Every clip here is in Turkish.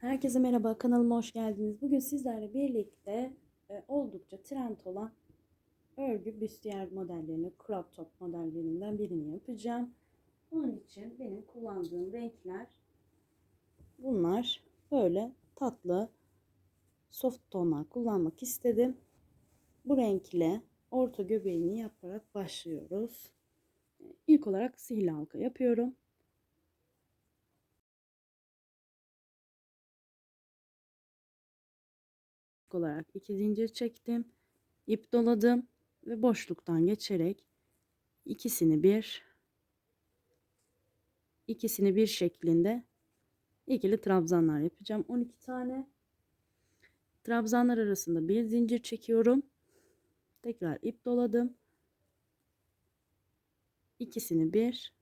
Herkese merhaba, kanalıma hoş geldiniz. Bugün sizlerle birlikte e, oldukça trend olan örgü büstiyer modellerini, crop top modellerinden birini yapacağım. Onun için benim kullandığım renkler bunlar. Böyle tatlı soft tonlar kullanmak istedim. Bu renkle orta göbeğini yaparak başlıyoruz. İlk olarak sihirli halka yapıyorum. Olarak iki zincir çektim. ip doladım ve boşluktan geçerek ikisini bir ikisini bir şeklinde ikili trabzanlar yapacağım. 12 tane trabzanlar arasında bir zincir çekiyorum. Tekrar ip doladım. İkisini bir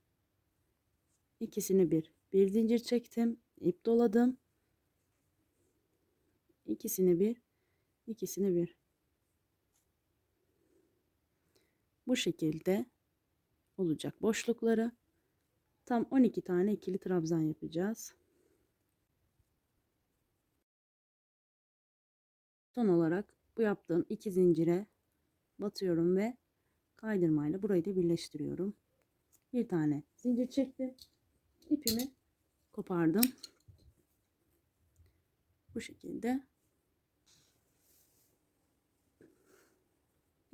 ikisini bir bir zincir çektim. ip doladım. İkisini bir ikisini bir. Bu şekilde olacak boşlukları. Tam 12 tane ikili trabzan yapacağız. Son olarak bu yaptığım iki zincire batıyorum ve kaydırmayla burayı da birleştiriyorum. Bir tane zincir çektim. ipimi kopardım. Bu şekilde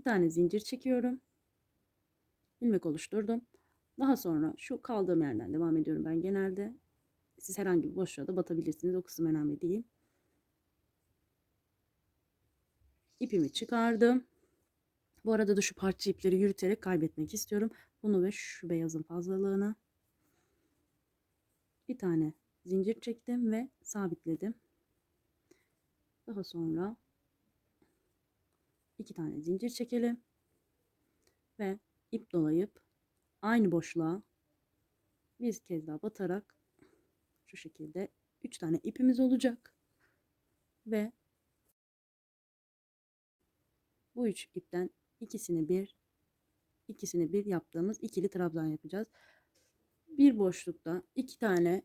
tane zincir çekiyorum. ilmek oluşturdum. Daha sonra şu kaldığım yerden devam ediyorum ben genelde. Siz herhangi bir boşluğa da batabilirsiniz. O kısım önemli değil. İpimi çıkardım. Bu arada da şu parça ipleri yürüterek kaybetmek istiyorum. Bunu ve şu beyazın fazlalığını. Bir tane zincir çektim ve sabitledim. Daha sonra iki tane zincir çekelim ve ip dolayıp aynı boşluğa bir kez daha batarak şu şekilde üç tane ipimiz olacak ve bu üç ipten ikisini bir ikisini bir yaptığımız ikili trabzan yapacağız. Bir boşlukta iki tane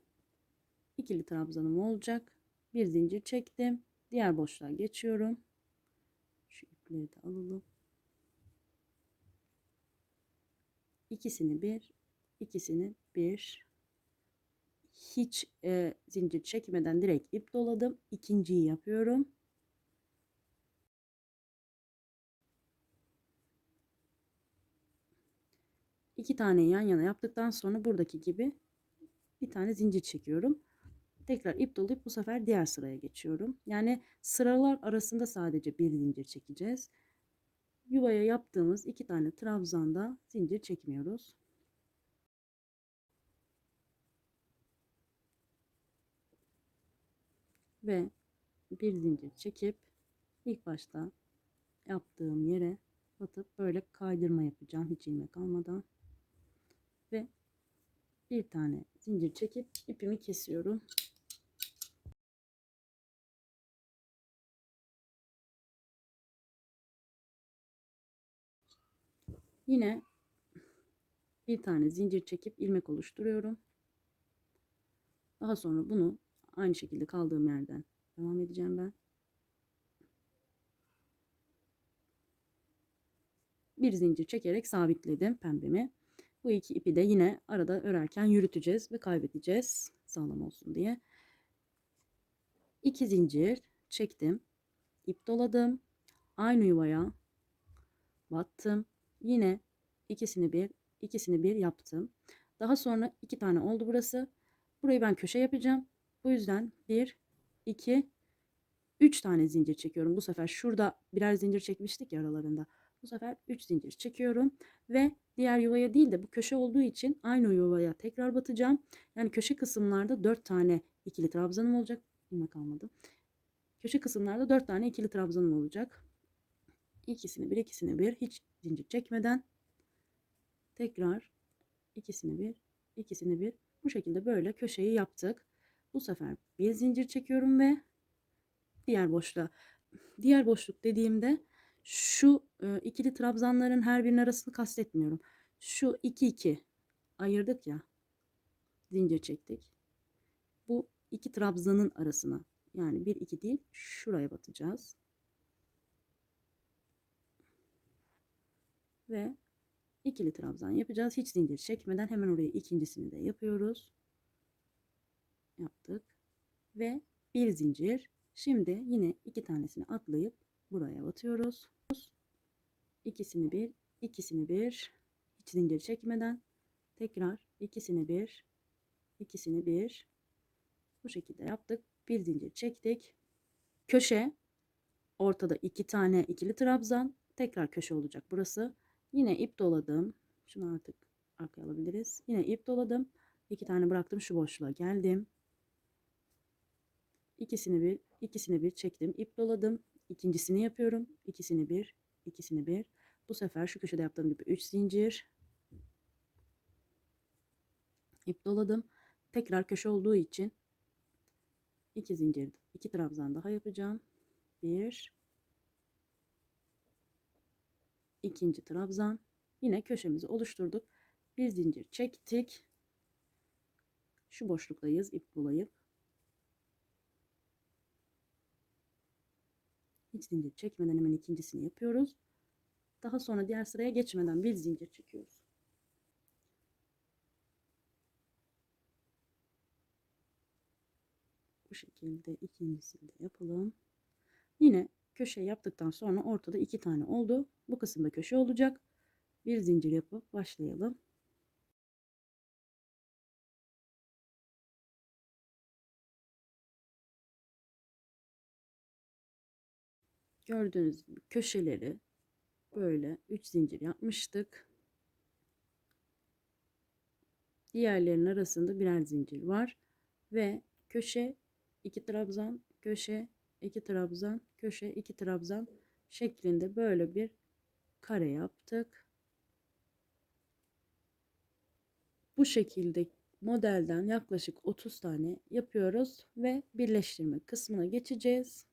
ikili trabzanım olacak. Bir zincir çektim. Diğer boşluğa geçiyorum ipleri de alalım. İkisini bir, ikisini bir. Hiç e, zincir çekmeden direkt ip doladım. İkinciyi yapıyorum. İki tane yan yana yaptıktan sonra buradaki gibi bir tane zincir çekiyorum. Tekrar ip dolayıp bu sefer diğer sıraya geçiyorum. Yani sıralar arasında sadece bir zincir çekeceğiz. Yuvaya yaptığımız iki tane trabzanda zincir çekmiyoruz. Ve bir zincir çekip ilk başta yaptığım yere batıp böyle kaydırma yapacağım hiç ilmek almadan ve bir tane zincir çekip ipimi kesiyorum. Yine bir tane zincir çekip ilmek oluşturuyorum. Daha sonra bunu aynı şekilde kaldığım yerden devam edeceğim ben. Bir zincir çekerek sabitledim pembemi. Bu iki ipi de yine arada örerken yürüteceğiz ve kaybedeceğiz sağlam olsun diye. İki zincir çektim. ip doladım. Aynı yuvaya battım. Yine ikisini bir, ikisini bir yaptım. Daha sonra iki tane oldu burası. Burayı ben köşe yapacağım. Bu yüzden bir, iki, üç tane zincir çekiyorum. Bu sefer şurada birer zincir çekmiştik ya aralarında. Bu sefer üç zincir çekiyorum ve diğer yuvaya değil de bu köşe olduğu için aynı yuvaya tekrar batacağım. Yani köşe kısımlarda dört tane ikili trabzanım olacak. İlmek almadım. Köşe kısımlarda dört tane ikili trabzanım olacak. İkisini bir, ikisini bir hiç zincir çekmeden tekrar ikisini bir, ikisini bir bu şekilde böyle köşeyi yaptık. Bu sefer bir zincir çekiyorum ve diğer boşluğa. Diğer boşluk dediğimde şu e, ikili trabzanların her birinin arasını kastetmiyorum. Şu iki iki ayırdık ya. Zincir çektik. Bu iki trabzanın arasına yani bir iki değil şuraya batacağız. Ve ikili trabzan yapacağız. Hiç zincir çekmeden hemen oraya ikincisini de yapıyoruz. Yaptık. Ve bir zincir. Şimdi yine iki tanesini atlayıp buraya batıyoruz. İkisini bir, ikisini bir. Hiç zincir çekmeden tekrar ikisini bir, ikisini bir. Bu şekilde yaptık. Bir zincir çektik. Köşe ortada iki tane ikili trabzan. Tekrar köşe olacak burası. Yine ip doladım. Şunu artık arkaya alabiliriz. Yine ip doladım. İki tane bıraktım. Şu boşluğa geldim. İkisini bir, ikisini bir çektim. ip doladım. İkincisini yapıyorum. İkisini bir, ikisini bir. Bu sefer şu köşede yaptığım gibi 3 zincir. ip doladım. Tekrar köşe olduğu için 2 zincir, 2 trabzan daha yapacağım. 1 ikinci trabzan. Yine köşemizi oluşturduk. Bir zincir çektik. Şu boşluktayız ip dolayıp. Hiç zincir çekmeden hemen ikincisini yapıyoruz. Daha sonra diğer sıraya geçmeden bir zincir çekiyoruz. Bu şekilde ikincisini de yapalım. Yine köşe yaptıktan sonra ortada iki tane oldu. Bu kısımda köşe olacak. Bir zincir yapıp başlayalım. Gördüğünüz gibi köşeleri böyle 3 zincir yapmıştık. Diğerlerinin arasında birer zincir var ve köşe 2 trabzan, köşe 2 trabzan, köşe 2 trabzan şeklinde böyle bir kare yaptık. Bu şekilde modelden yaklaşık 30 tane yapıyoruz ve birleştirme kısmına geçeceğiz.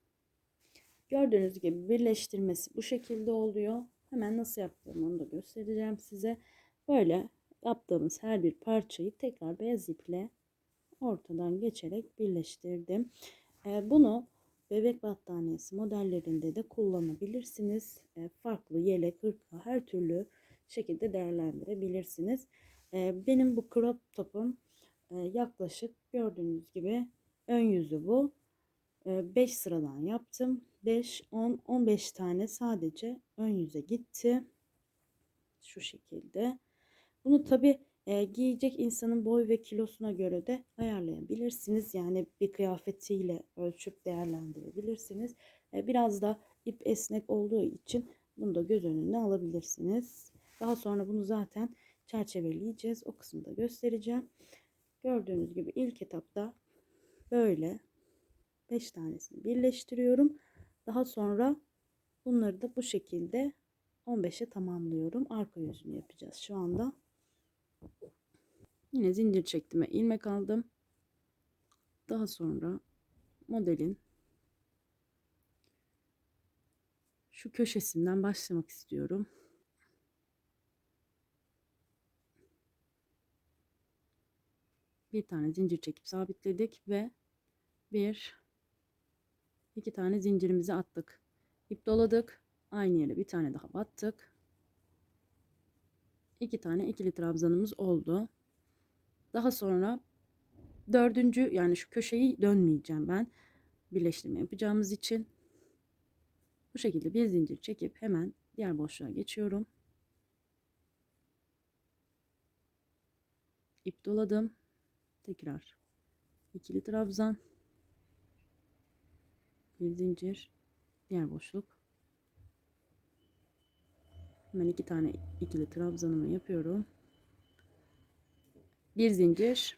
Gördüğünüz gibi birleştirmesi bu şekilde oluyor. Hemen nasıl yaptığımı onu da göstereceğim size. Böyle yaptığımız her bir parçayı tekrar beyaz iple ortadan geçerek birleştirdim. Ee, bunu bebek battaniyesi modellerinde de kullanabilirsiniz. E, farklı yelek, hırka her türlü şekilde değerlendirebilirsiniz. E, benim bu crop top'um e, yaklaşık gördüğünüz gibi ön yüzü bu. 5 e, sıradan yaptım. 5, 10, 15 tane sadece ön yüze gitti. Şu şekilde. Bunu tabi e, giyecek insanın boy ve kilosuna göre de ayarlayabilirsiniz. Yani bir kıyafetiyle ölçüp değerlendirebilirsiniz. E, biraz da ip esnek olduğu için bunu da göz önüne alabilirsiniz. Daha sonra bunu zaten çerçeveleyeceğiz. O kısımda göstereceğim. Gördüğünüz gibi ilk etapta böyle 5 tanesini birleştiriyorum. Daha sonra bunları da bu şekilde 15'e tamamlıyorum. Arka yüzünü yapacağız şu anda. Yine zincir çektim ve ilmek aldım. Daha sonra modelin şu köşesinden başlamak istiyorum. Bir tane zincir çekip sabitledik ve bir iki tane zincirimizi attık. İp doladık. Aynı yere bir tane daha battık iki tane ikili trabzanımız oldu. Daha sonra dördüncü yani şu köşeyi dönmeyeceğim ben. Birleştirme yapacağımız için. Bu şekilde bir zincir çekip hemen diğer boşluğa geçiyorum. İp doladım. Tekrar ikili trabzan. Bir zincir. Diğer boşluk. Hemen iki tane ikili trabzanımı yapıyorum. Bir zincir.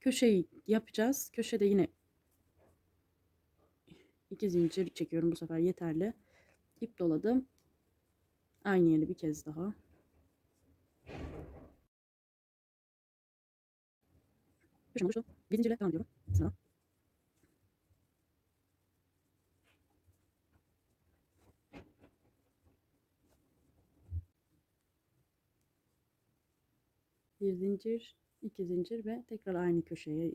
Köşeyi yapacağız. Köşede yine iki zincir çekiyorum bu sefer yeterli ip doladım. Aynı yeri bir kez daha. Köşem oluştu. Bir zincirle devam ediyorum. Sıra. Bir zincir, iki zincir ve tekrar aynı köşeye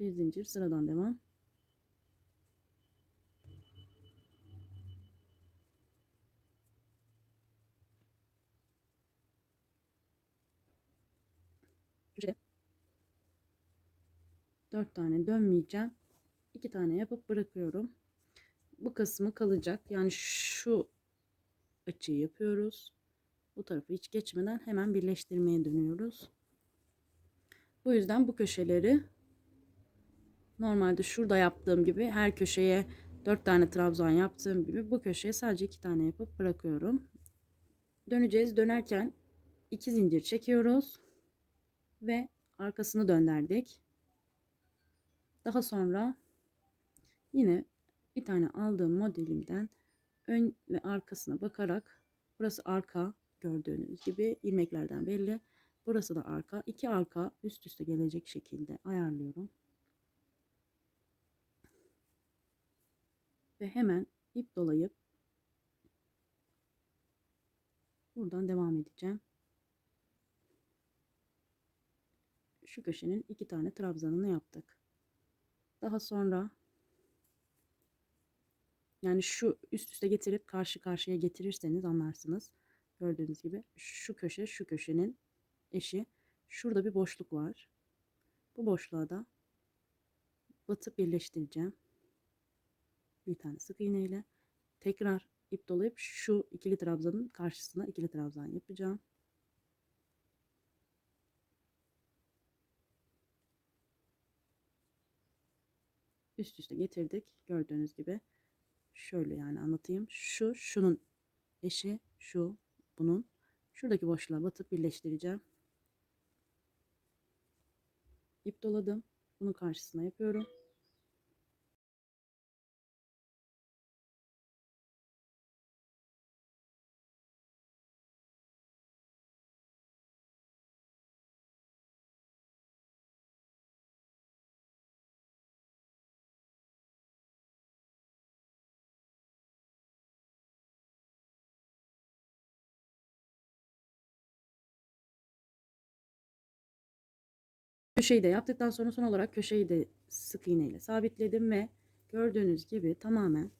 bir zincir sıradan devam. 4 tane dönmeyeceğim. 2 tane yapıp bırakıyorum. Bu kısmı kalacak. Yani şu açıyı yapıyoruz. Bu tarafı hiç geçmeden hemen birleştirmeye dönüyoruz. Bu yüzden bu köşeleri normalde şurada yaptığım gibi her köşeye 4 tane trabzan yaptığım gibi bu köşeye sadece 2 tane yapıp bırakıyorum. Döneceğiz. Dönerken 2 zincir çekiyoruz ve arkasını döndürdük. Daha sonra yine bir tane aldığım modelimden ön ve arkasına bakarak burası arka gördüğünüz gibi ilmeklerden belli. Burası da arka. iki arka üst üste gelecek şekilde ayarlıyorum. Ve hemen ip dolayıp buradan devam edeceğim. Şu köşenin iki tane trabzanını yaptık. Daha sonra yani şu üst üste getirip karşı karşıya getirirseniz anlarsınız. Gördüğünüz gibi şu köşe şu köşenin eşi. Şurada bir boşluk var. Bu boşluğa da batıp birleştireceğim. Bir tane sık iğne ile tekrar ip dolayıp şu ikili trabzanın karşısına ikili trabzan yapacağım. Üst üste getirdik. Gördüğünüz gibi şöyle yani anlatayım. Şu şunun eşi şu bunun. Şuradaki boşluğa batıp birleştireceğim. İp doladım. Bunun karşısına yapıyorum. Köşeyi de yaptıktan sonra son olarak köşeyi de sık iğne ile sabitledim ve gördüğünüz gibi tamamen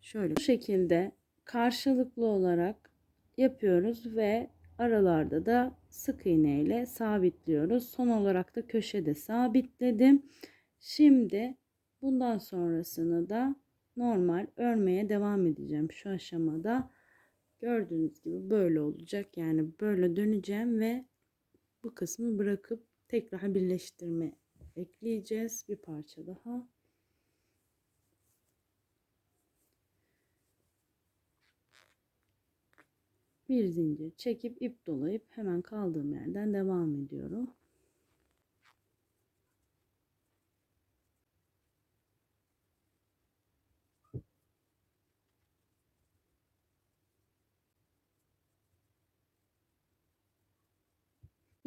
şöyle bu şekilde karşılıklı olarak yapıyoruz ve aralarda da sık iğne ile sabitliyoruz. Son olarak da köşede sabitledim. Şimdi bundan sonrasını da normal örmeye devam edeceğim şu aşamada. Gördüğünüz gibi böyle olacak. Yani böyle döneceğim ve bu kısmı bırakıp tekrar birleştirme ekleyeceğiz. Bir parça daha. Bir zincir çekip ip dolayıp hemen kaldığım yerden devam ediyorum.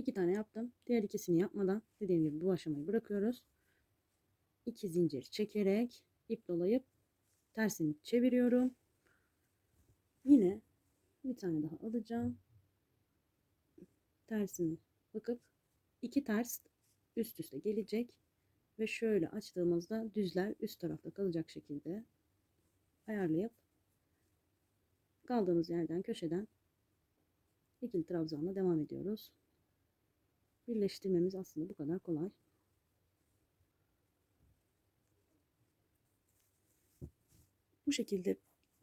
İki tane yaptım. Diğer ikisini yapmadan dediğim gibi bu aşamayı bırakıyoruz. İki zincir çekerek ip dolayıp tersini çeviriyorum. Yine bir tane daha alacağım. Tersini bakıp iki ters üst üste gelecek ve şöyle açtığımızda düzler üst tarafta kalacak şekilde ayarlayıp kaldığımız yerden köşeden ikili trabzanla devam ediyoruz birleştirmemiz aslında bu kadar kolay. Bu şekilde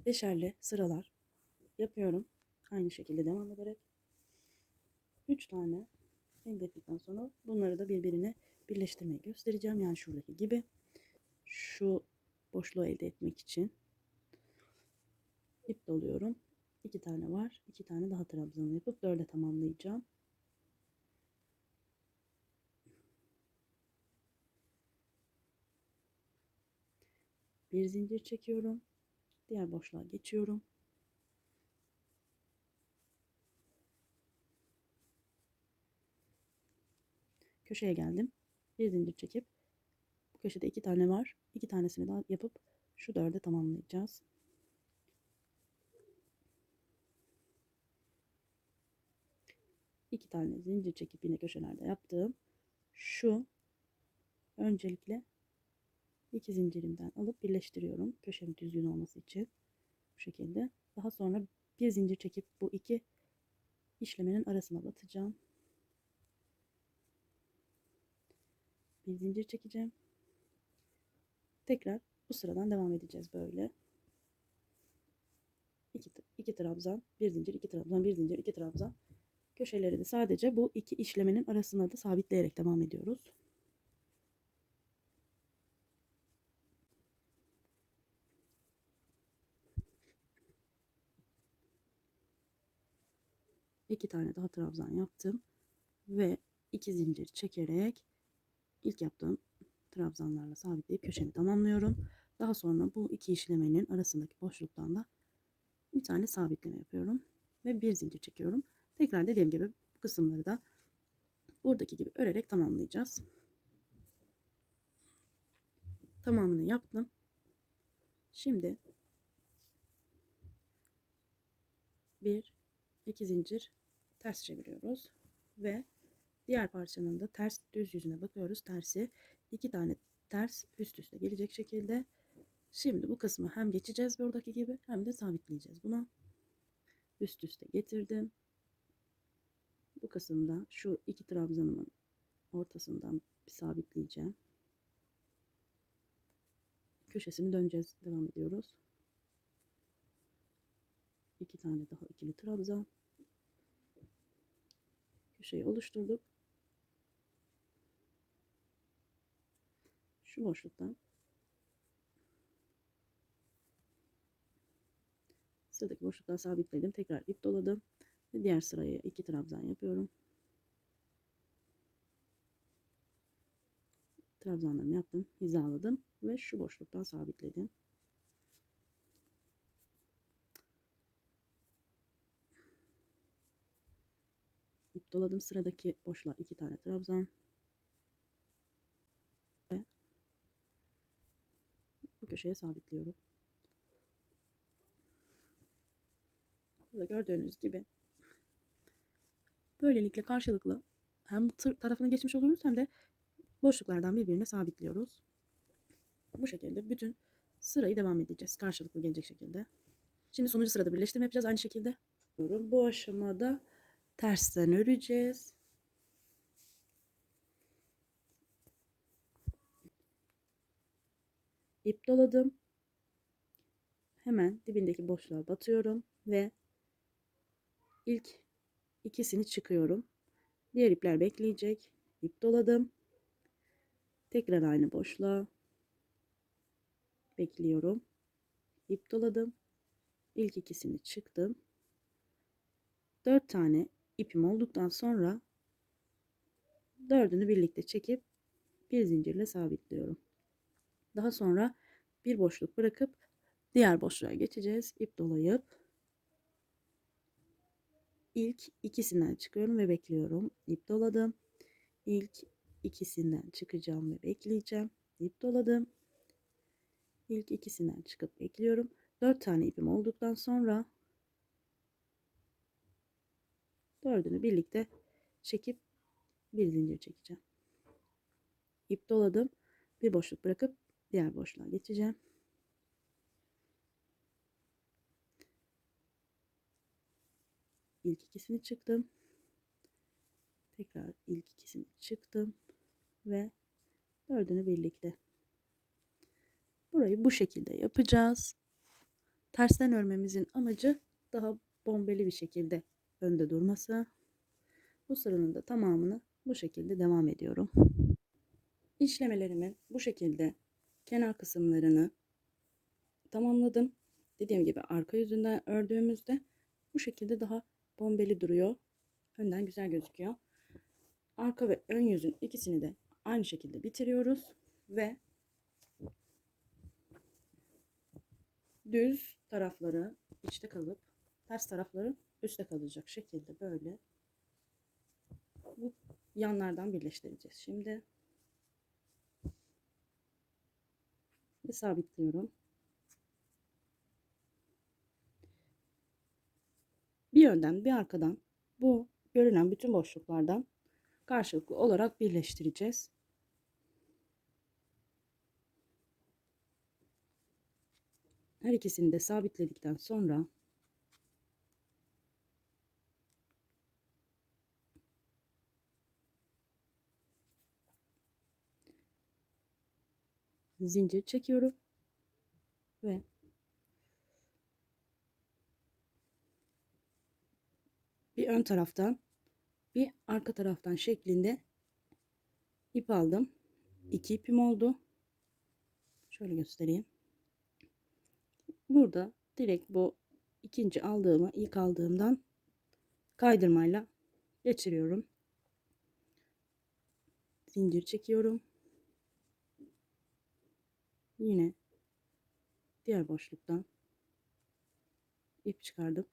beşerli sıralar yapıyorum. Aynı şekilde devam ederek. 3 tane elde ettikten sonra bunları da birbirine birleştirmeyi göstereceğim. Yani şuradaki gibi. Şu boşluğu elde etmek için ip doluyorum. 2 tane var. 2 tane daha trabzanı yapıp 4'e tamamlayacağım. Bir zincir çekiyorum. Diğer boşluğa geçiyorum. köşeye geldim. Bir zincir çekip bu köşede iki tane var. İki tanesini daha yapıp şu dörde tamamlayacağız. İki tane zincir çekip yine köşelerde yaptığım şu öncelikle iki zincirimden alıp birleştiriyorum. Köşemin düzgün olması için. Bu şekilde. Daha sonra bir zincir çekip bu iki işlemenin arasına batacağım. Bir zincir çekeceğim. Tekrar bu sıradan devam edeceğiz böyle. İki, iki trabzan, bir zincir, iki trabzan, bir zincir, iki trabzan. Köşeleri de sadece bu iki işlemenin arasına da sabitleyerek devam ediyoruz. İki tane daha trabzan yaptım ve iki zincir çekerek ilk yaptığım trabzanlarla sabitleyip köşemi tamamlıyorum. Daha sonra bu iki işlemenin arasındaki boşluktan da bir tane sabitleme yapıyorum ve bir zincir çekiyorum. Tekrar dediğim gibi bu kısımları da buradaki gibi örerek tamamlayacağız. Tamamını yaptım. Şimdi bir iki zincir ters çeviriyoruz ve diğer parçanın da ters düz yüzüne bakıyoruz. Tersi iki tane ters üst üste gelecek şekilde. Şimdi bu kısmı hem geçeceğiz buradaki gibi hem de sabitleyeceğiz buna. Üst üste getirdim. Bu kısımda şu iki trabzanımın ortasından bir sabitleyeceğim. Köşesini döneceğiz. Devam ediyoruz. İki tane daha ikili trabzan köşeyi oluşturduk. Şu boşluktan sıradaki boşluktan sabitledim. Tekrar ip doladım. Ve diğer sıraya iki trabzan yapıyorum. Trabzanlarımı yaptım. Hizaladım. Ve şu boşluktan sabitledim. Doladım. Sıradaki boşluğa iki tane trabzan. Ve bu köşeye sabitliyorum. Burada gördüğünüz gibi böylelikle karşılıklı hem tır tarafına geçmiş oluyoruz hem de boşluklardan birbirine sabitliyoruz. Bu şekilde bütün sırayı devam edeceğiz. Karşılıklı gelecek şekilde. Şimdi sonuncu sırada birleştirme yapacağız aynı şekilde. Bu aşamada tersten öreceğiz. İp doladım. Hemen dibindeki boşluğa batıyorum ve ilk ikisini çıkıyorum. Diğer ipler bekleyecek. İp doladım. Tekrar aynı boşluğa bekliyorum. İp doladım. İlk ikisini çıktım. 4 tane ipim olduktan sonra dördünü birlikte çekip bir zincirle sabitliyorum. Daha sonra bir boşluk bırakıp diğer boşluğa geçeceğiz. İp dolayıp ilk ikisinden çıkıyorum ve bekliyorum. İp doladım. İlk ikisinden çıkacağım ve bekleyeceğim. İp doladım. İlk ikisinden çıkıp bekliyorum. 4 tane ipim olduktan sonra Dördünü birlikte çekip bir zincir çekeceğim. İp doladım. Bir boşluk bırakıp diğer boşluğa geçeceğim. İlk ikisini çıktım. Tekrar ilk ikisini çıktım ve dördünü birlikte. Burayı bu şekilde yapacağız. Tersten örmemizin amacı daha bombeli bir şekilde önde durması. Bu sıranın da tamamını bu şekilde devam ediyorum. İşlemelerimin bu şekilde kenar kısımlarını tamamladım. Dediğim gibi arka yüzünden ördüğümüzde bu şekilde daha bombeli duruyor. Önden güzel gözüküyor. Arka ve ön yüzün ikisini de aynı şekilde bitiriyoruz ve düz tarafları içte kalıp ters tarafları üstte kalacak şekilde böyle bu yanlardan birleştireceğiz şimdi. Ve sabitliyorum. Bir önden bir arkadan bu görünen bütün boşluklardan karşılıklı olarak birleştireceğiz. Her ikisini de sabitledikten sonra zincir çekiyorum ve bir ön taraftan bir arka taraftan şeklinde ip aldım. İki ipim oldu. Şöyle göstereyim. Burada direkt bu ikinci aldığımı ilk aldığımdan kaydırmayla geçiriyorum. Zincir çekiyorum. Yine diğer boşluktan ip çıkardım.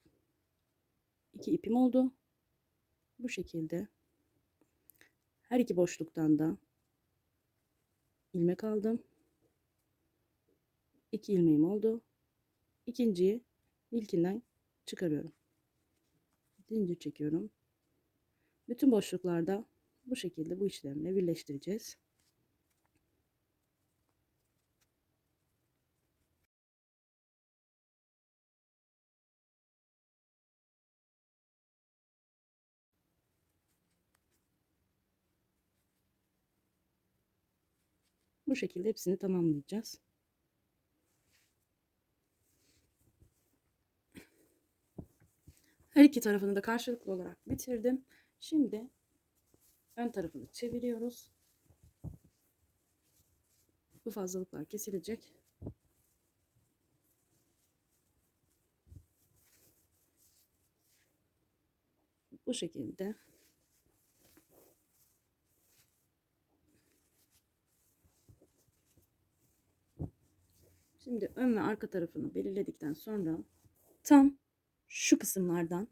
İki ipim oldu. Bu şekilde her iki boşluktan da ilmek aldım. İki ilmeğim oldu. İkinciyi ilkinden çıkarıyorum. Zincir çekiyorum. Bütün boşluklarda bu şekilde bu işlemle birleştireceğiz. Bu şekilde hepsini tamamlayacağız. Her iki tarafını da karşılıklı olarak bitirdim. Şimdi ön tarafını çeviriyoruz. Bu fazlalıklar kesilecek. Bu şekilde Şimdi ön ve arka tarafını belirledikten sonra tam şu kısımlardan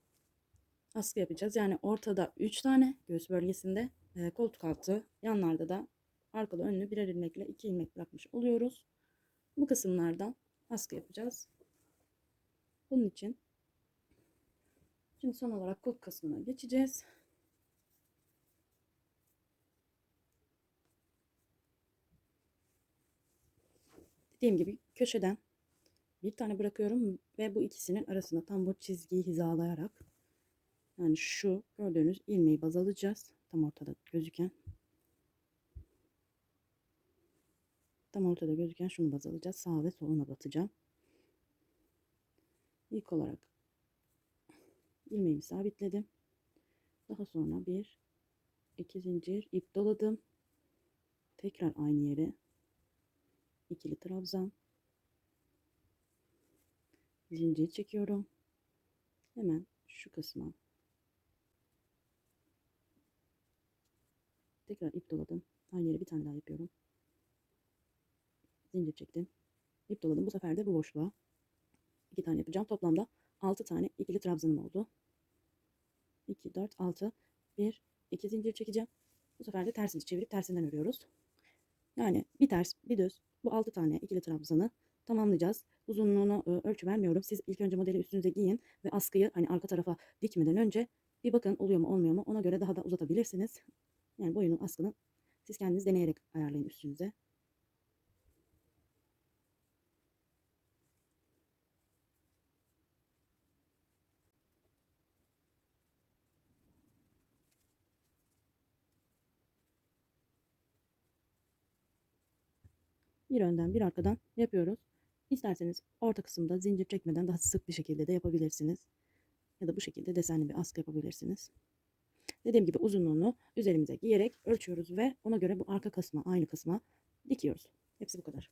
askı yapacağız. Yani ortada 3 tane göğüs bölgesinde e, koltuk altı yanlarda da arkalı önlü birer ilmekle 2 ilmek bırakmış oluyoruz. Bu kısımlardan askı yapacağız. Bunun için şimdi son olarak kol kısmına geçeceğiz. Dediğim gibi köşeden bir tane bırakıyorum ve bu ikisinin arasında tam bu çizgiyi hizalayarak yani şu gördüğünüz ilmeği baz alacağız. Tam ortada gözüken. Tam ortada gözüken şunu baz alacağız. Sağ ve soluna batacağım. İlk olarak ilmeğimi sabitledim. Daha sonra bir iki zincir ip doladım. Tekrar aynı yere ikili trabzan zincir çekiyorum. Hemen şu kısma tekrar ip doladım. Aynı yere bir tane daha yapıyorum. Zincir çektim. İp doladım. Bu sefer de bu boşluğa iki tane yapacağım. Toplamda 6 tane ikili trabzanım oldu. 2, 4, 6, 1, 2 zincir çekeceğim. Bu sefer de tersini çevirip tersinden örüyoruz. Yani bir ters, bir düz, bu 6 tane ikili trabzanı tamamlayacağız. Uzunluğunu e, ölçü vermiyorum. Siz ilk önce modeli üstünüze giyin ve askıyı hani arka tarafa dikmeden önce bir bakın oluyor mu olmuyor mu ona göre daha da uzatabilirsiniz. Yani boyunu askını siz kendiniz deneyerek ayarlayın üstünüze. Bir önden bir arkadan yapıyoruz. İsterseniz orta kısımda zincir çekmeden daha sık bir şekilde de yapabilirsiniz. Ya da bu şekilde desenli bir askı yapabilirsiniz. Dediğim gibi uzunluğunu üzerimize giyerek ölçüyoruz ve ona göre bu arka kısma aynı kısma dikiyoruz. Hepsi bu kadar.